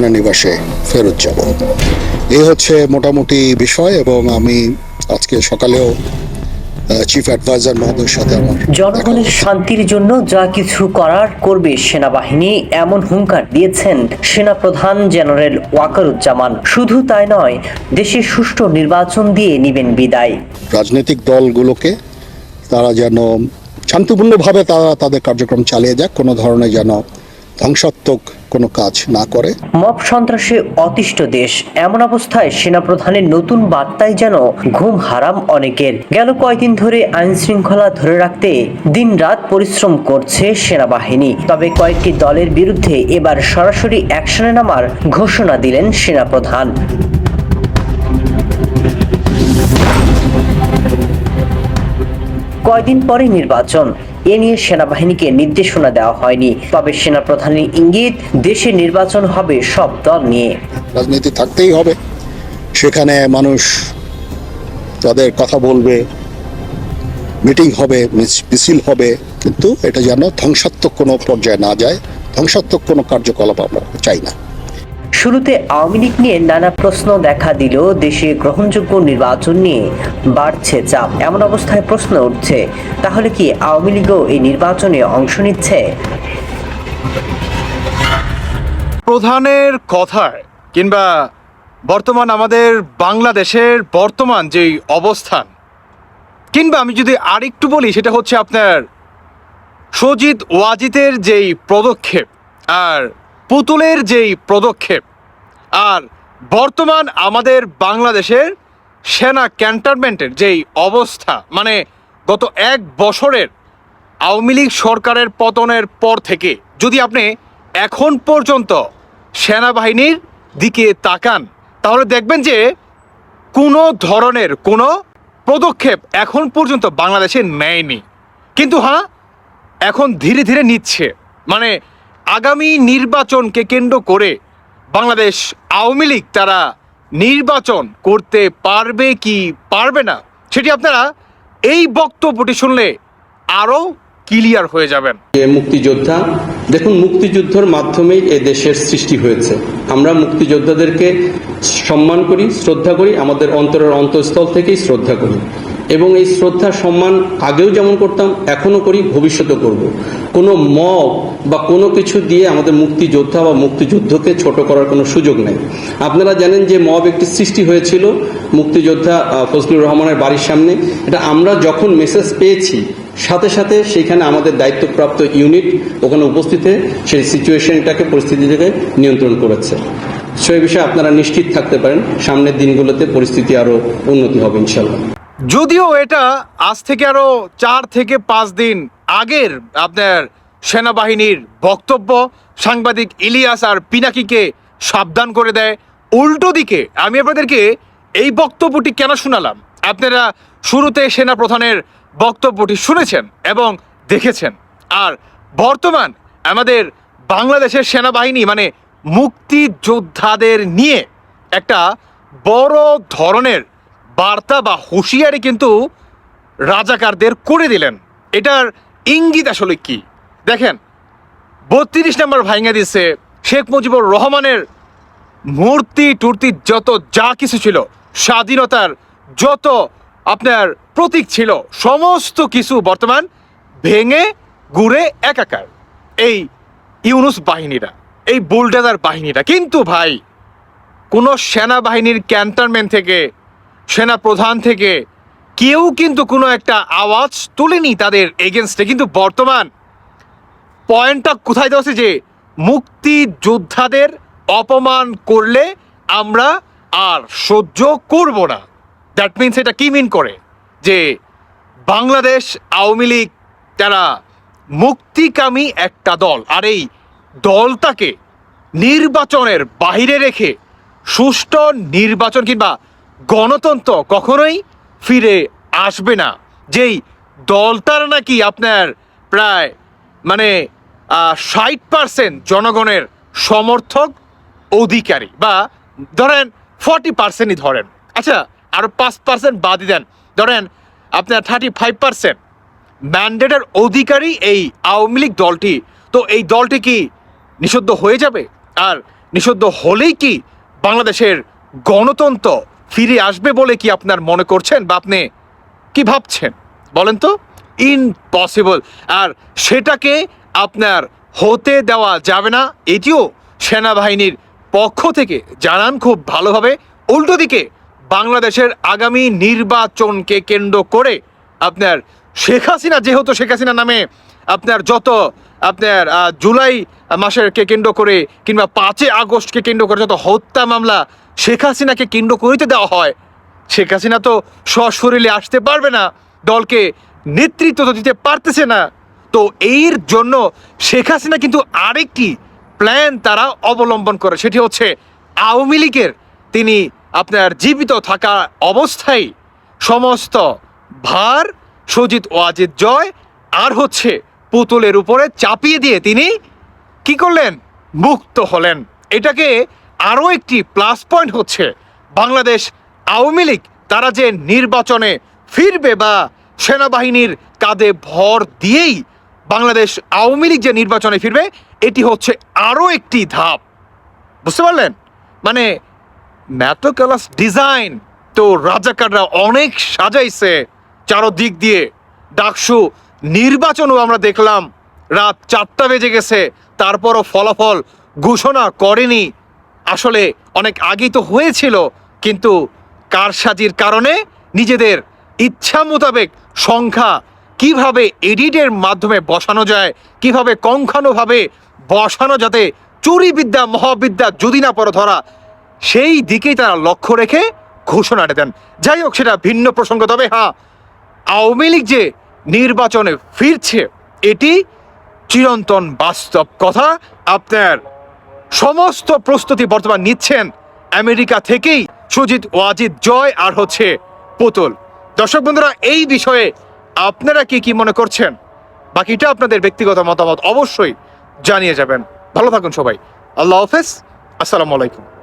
নিবাসে ফেরত যাব। এই হচ্ছে মোটামুটি বিষয় এবং আমি আজকে সকালেও চিফ অ্যাডভাইজার মহোদয়ের সাথে আমার জনগণের শান্তির জন্য যা কিছু করার করবে সেনাবাহিনী এমন হুঙ্কার দিয়েছেন সেনা প্রধান জেনারেল ওয়াকারুজ্জামান। শুধু তাই নয় দেশে সুষ্ঠু নির্বাচন দিয়ে নিবেন বিদায়। রাজনৈতিক দলগুলোকে তারা যেন শান্তিপূর্ণভাবে তারা তাদের কার্যক্রম চালিয়ে যাক কোনো ধরনের যেন ধ্বংসাত্মক কোনো কাজ না করে। মব সন্ত্রাসে অতিষ্ঠ দেশ। এমন অবস্থায় সেনাপ্রধানের নতুন বার্তায় যেন ঘুম হারাম অনেকের। গেল কয়েকদিন ধরে আইন শৃঙ্খলা ধরে রাখতে দিনরাত পরিশ্রম করছে সেনাবাহিনী। তবে কয়েকটি দলের বিরুদ্ধে এবার সরাসরি অ্যাকশনে নামার ঘোষণা দিলেন সেনাপ্রধান। কয়দিন পরে নির্বাচন। এ নিয়ে সেনাবাহিনীকে নির্দেশনা দেওয়া হয়নি। তবে সেনাপ্রধানের ইঙ্গিত, দেশে নির্বাচন হবে সব দল নিয়ে। রাজনীতি থাকতেই হবে। সেখানে মানুষ তাদের কথা বলবে, মিটিং হবে মিছ- মিছিল হবে, কিন্তু এটা যেন ধ্বংসাত্মক কোনো পর্যায়ে না যায়। ধ্বংসাত্মক কোনো কার্যকলাপ আমরা চাই না। শুরুতে আওয়ামী লীগ নিয়ে নানা প্রশ্ন দেখা দিল দেশে গ্রহণযোগ্য নির্বাচন নিয়ে বাড়ছে চাপ। এমন অবস্থায় প্রশ্ন উঠছে, তাহলে কি আওয়ামী লীগও এই নির্বাচনে অংশ নিচ্ছে? প্রধানের কথায় কিংবা বর্তমান আমাদের বাংলাদেশের বর্তমান যেই অবস্থান, কিংবা আমি যদি আরেকটু বলি, সেটা হচ্ছে আপনার সজিত ওয়াজিতের যেই পদক্ষেপ আর পুতুলের যেই পদক্ষেপ আর বর্তমান আমাদের বাংলাদেশের সেনা ক্যান্টনমেন্টের যেই অবস্থা মানে গত এক বছরের আওয়ামী লীগ সরকারের পতনের পর থেকে যদি আপনি এখন পর্যন্ত সেনাবাহিনীর দিকে তাকান, তাহলে দেখবেন যে কোনো ধরনের কোনো পদক্ষেপ এখন পর্যন্ত বাংলাদেশে নেয়নি। কিন্তু হ্যাঁ এখন ধীরে ধীরে নিচ্ছে। মানে আগামী নির্বাচনকে কেন্দ্র করে বাংলাদেশ আওয়ামী লীগ তারা নির্বাচন করতে পারবে কি পারবে না, সেটি আপনারা এই বক্তব্যটি শুনলে আরও ক্লিয়ার হয়ে যাবেন। মুক্তিযোদ্ধা, দেখুন মুক্তিযুদ্ধর মাধ্যমেই এ দেশের সৃষ্টি হয়েছে। আমরা মুক্তিযোদ্ধাদেরকে সম্মান করি, শ্রদ্ধা করি, আমাদের অন্তরের অন্তঃস্থল থেকেই শ্রদ্ধা করি। এবং এই শ্রদ্ধা, সম্মান আগেও যেমন করতাম, এখনও করি, ভবিষ্যতেও করব। কোনো মব বা কোনো কিছু দিয়ে আমাদের মুক্তিযোদ্ধা বা মুক্তিযুদ্ধকে ছোট করার কোনো সুযোগ নেই। আপনারা জানেন যে মব একটি সৃষ্টি হয়েছিল মুক্তিযোদ্ধা ফজলুর রহমানের বাড়ির সামনে। এটা আমরা যখন মেসেজ পেয়েছি, সাথে সাথে সেখানে আমাদের দায়িত্বপ্রাপ্ত ইউনিট ওখানে উপস্থিত হয়ে সেই সিচুয়েশনটাকে পরিস্থিতিটাকে নিয়ন্ত্রণ করেছে। সেই বিষয়ে আপনারা নিশ্চিত থাকতে পারেন, সামনের দিনগুলোতে পরিস্থিতি আরও উন্নতি হবে ইনশাল্লাহ যদিও এটা আজ থেকে আরও চার থেকে পাঁচ দিন আগের আপনার সেনাবাহিনীর বক্তব্য, সাংবাদিক ইলিয়াস আর পিনাকিকে সাবধান করে দেয়। উল্টো দিকে আমি আপনাদেরকে এই বক্তব্যটি কেন শোনালাম? আপনারা শুরুতে সেনা প্রধানের বক্তব্যটি শুনেছেন এবং দেখেছেন। আর বর্তমান আমাদের বাংলাদেশের সেনাবাহিনী মানে মুক্তিযোদ্ধাদের নিয়ে একটা বড় ধরনের বার্তা বা হুঁশিয়ারি কিন্তু রাজাকারদের করে দিলেন। এটার ইঙ্গিত আসলে কি? দেখেন, বত্রিশ নম্বর ভাইঙ্গা দিচ্ছে শেখ মুজিবুর রহমানের মূর্তি, টুর্তি, যত যা কিছু ছিল, স্বাধীনতার যত আপনার প্রতীক ছিল, সমস্ত কিছু বর্তমান ভেঙে, গুড়ে, একাকার। এই ইউনুস বাহিনীরা, এই বুলডেজার বাহিনীরা। কিন্তু ভাই, কোনো সেনাবাহিনীর ক্যান্টনমেন্ট থেকে সেনা প্রধান থেকে কেউ কিন্তু কোনো একটা আওয়াজ তোলেনি তাদের এগেনস্টে। কিন্তু বর্তমান পয়েন্টটা কোথায় দেওয়া যে মুক্তিযোদ্ধাদের অপমান করলে আমরা আর সহ্য করব না। দ্যাট মিনস এটা কি মিন করে? যে বাংলাদেশ আওয়ামী লীগ, তারা মুক্তিকামী একটা দল, আর এই দলটাকে নির্বাচনের বাইরে রেখে সুষ্ঠু নির্বাচন কিংবা গণতন্ত্র কখনোই ফিরে আসবে না। যেই দলটার নাকি আপনার প্রায় মানে ষাট পার্সেন্ট জনগণের সমর্থক অধিকারী বা ধরেন ফর্টি পার্সেন্টই ধরেন। আচ্ছা আরও পাঁচ পার্সেন্ট বাদই দেন। ধরেন আপনার থার্টি ফাইভ পার্সেন্ট ম্যান্ডেটের অধিকারী এই আওয়ামী লীগ দলটি। তো এই দলটি কি নিষিদ্ধ হয়ে যাবে? আর নিষিদ্ধ হলেই কি বাংলাদেশের গণতন্ত্র ফিরে আসবে বলে কি আপনার মনে করছেন বা আপনি কি ভাবছেন? বলেন তো। ইম্পসিবল আর সেটাকে আপনার হতে দেওয়া যাবে না। এটিও সেনাবাহিনীর পক্ষ থেকে জানান খুব ভালোভাবে। উল্টো দিকে, বাংলাদেশের আগামী নির্বাচনকে কেন্দ্র করে আপনার শেখ হাসিনা, যেহেতু শেখ হাসিনা নামে আপনার যত আপনার জুলাই মাসের কে কেন্দ্র করে কিংবা পাঁচই আগস্টকে কেন্দ্র করে যত হত্যা মামলা শেখ হাসিনাকে কেন্দ্র করিতে দেওয়া হয়। শেখ হাসিনা তো সশরীরে আসতে পারবে না, দলকে নেতৃত্ব তো দিতে পারতেছে না। তো এর জন্য শেখ হাসিনা কিন্তু আরেকটি প্ল্যান তারা অবলম্বন করে, সেটি হচ্ছে আওয়ামী লীগের তিনি আপনার জীবিত থাকা অবস্থায় সমস্ত ভার, সজিত ওয়াজিদ জয় আর হচ্ছে পুতুলের উপরে চাপিয়ে দিয়ে তিনি কি করলেন? মুক্ত হলেন। এটাকে আরও একটি প্লাস পয়েন্ট হচ্ছে, বাংলাদেশ আওয়ামী লীগ তারা যে নির্বাচনে ফিরবে বা সেনাবাহিনীর কাঁধে ভর দিয়েই বাংলাদেশ আওয়ামী লীগ যে নির্বাচনে ফিরবে, এটি হচ্ছে আরও একটি ধাপ। বুঝতে পারলেন? মানে ম্যাটোক্যালাস ডিজাইন তো রাজাকাররা অনেক সাজাইছে চারদিক দিয়ে। ডাকসু নির্বাচনও আমরা দেখলাম, রাত চারটা বেজে গেছে, তারপরও ফলাফল ঘোষণা করেনি আসলে অনেক আগেই তো হয়েছিল, কিন্তু কারসাজির কারণে নিজেদের ইচ্ছা মোতাবেক সংখ্যা কীভাবে এডিটের মাধ্যমে বসানো যায়, কীভাবে কঙ্খানোভাবে বসানো যাতে চুরিবিদ্যা, মহাবিদ্যা যদি না পড়ে ধরা সেই দিকেই তারা লক্ষ্য রেখে ঘোষণাটা দেন যাই হোক, সেটা ভিন্ন প্রসঙ্গ। তবে হ্যাঁ আওয়ামী লীগ যে নির্বাচনে ফিরছে, এটি চিরন্তন বাস্তব কথা। আপনার সমস্ত প্রস্তুতি বর্তমান নিচ্ছেন আমেরিকা থেকেই সুজিত, ওয়াজিদ, জয় আর হচ্ছে পুতুল। দর্শক বন্ধুরা, এই বিষয়ে আপনারা কি কি মনে করছেন? বাকিটা আপনাদের ব্যক্তিগত মতামত অবশ্যই জানিয়ে যাবেন। ভালো থাকুন সবাই। আল্লাহ হাফেজ। আসসালামু আলাইকুম।